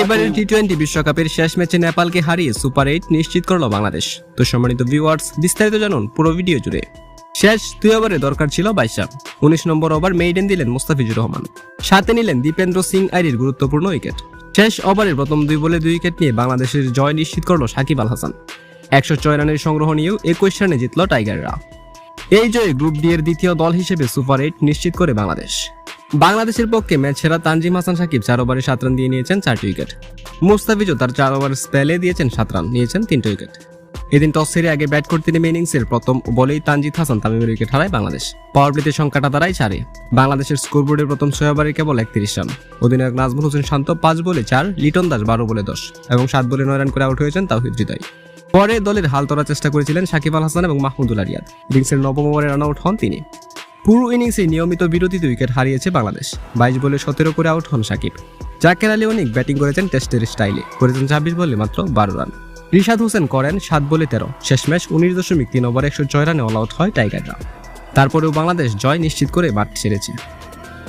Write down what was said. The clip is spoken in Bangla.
এবারের টি টোয়েন্টি বিশ্বকাপের শেষ ম্যাচে নেপালকে হারিয়ে সুপার এইট নিশ্চিত করল বাংলাদেশ। তো সম্মানিত ভিউয়ার্স বিস্তারিত জানুন পুরো ভিডিও জুড়ে। শেষ দুই ওভারে দরকার ছিল বাইশ। রান উনিশ নম্বর ওভার মেইডেন দিলেন মুস্তাফিজুর রহমান। সাথে নিলেন দীপেন্দ্র সিং আইরির গুরুত্বপূর্ণ উইকেট। শেষ ওভারের প্রথম দুই বলে দুই উইকেট নিয়ে বাংলাদেশের জয় নিশ্চিত করল সাকিব আল হাসান। একশো ছয় রানের সংগ্রহ নিয়েও একুশ রানে জিতল টাইগাররা। এই জয়ে গ্রুপ ডি এর দ্বিতীয় দল হিসেবে সুপার এইট নিশ্চিত করে বাংলাদেশ। বাংলাদেশের পক্ষে ম্যাচ সেরা তানজিম হাসান সাকিব চার ওভারে সাত রান দিয়ে নিয়েছেন চারটি উইকেট। মুস্তাফিজও তার চার ওভার স্পেলে দিয়েছেন সাত রান, নিয়েছেন তিনটি উইকেট। এদিন টস সেরে আগে ব্যাট করতে নেমে ইনিংসের প্রথম বলেই তানজিদ হাসান তামিমের উইকেট হারায় বাংলাদেশ। পাওয়ার প্লেতে সংখ্যাটা দাঁড়ায় চারে। বাংলাদেশের স্কোরবোর্ডের প্রথম ছয় ওভারে কেবল একত্রিশ রান। অধিনায়ক নাজমুল হোসেন শান্ত পাঁচ বলে চার, লিটন দাস বারো বলে দশ এবং সাত বলে নয় রান করে আউট হয়েছেন তাহিদ হৃদয়। পরে দলের হাল তোলার চেষ্টা করেছিলেন সাকিব আল হাসান এবং মাহমুদুল রিয়াদ ইনিংসের নবম ওভারে রান আউট হন তিনি। পুরো ইনিংসে নিয়মিত বিরতিতে উইকেট হারিয়েছে বাংলাদেশ। বাইশ বলে সতেরো করে আউট হন সাকিব। জাকের আলী অনেক ব্যাটিং করেছেন টেস্টের স্টাইলে। করেছেন ছাব্বিশ বলে মাত্র বারো রান। রিশাদ হোসেন করেন সাত বলে তেরো। শেষ ম্যাচ উনিশ দশমিক তিন ওভার একশো ছয় রানে অল আউট হয় টাইগাররা। তারপরেও বাংলাদেশ জয় নিশ্চিত করে মাঠ ছেড়েছে।